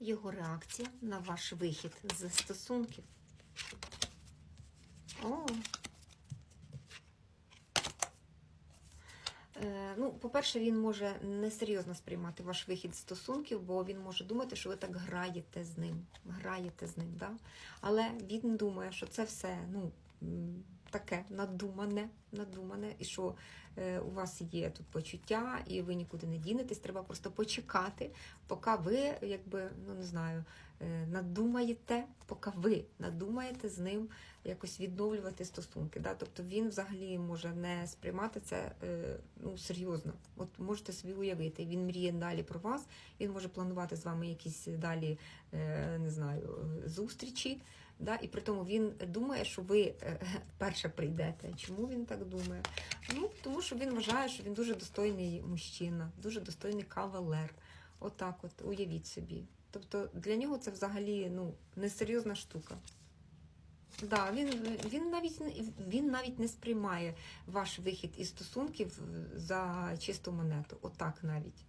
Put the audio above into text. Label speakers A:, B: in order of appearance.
A: його реакція на ваш вихід з стосунків. О. Е, Ну, по-перше, він може несерйозно сприймати ваш вихід з стосунків, бо він може думати, що ви так граєте з ним. Граєте з ним, да? Але він думає, що це все ну, таке надумане, надумане, і що е, у вас є тут почуття, і ви нікуди не дінетесь. Треба просто почекати, поки ви, якби, ну не знаю, е, надумаєте, поки ви надумаєте з ним якось відновлювати стосунки. Да? Тобто він взагалі може не сприймати це е, ну, серйозно. От можете собі уявити, він мріє далі про вас, він може планувати з вами якісь далі, е, не знаю, зустрічі. Да? І при тому він думає, що ви е, перше прийдете. Чому він так думає? Ну, тому що він вважає, що він дуже достойний мужчина, дуже достойний кавалер. Отак, от, уявіть собі. Тобто для нього це взагалі ну, несерйозна штука. Да, він, він, навіть, він навіть не сприймає ваш вихід із стосунків за чисту монету. Отак навіть.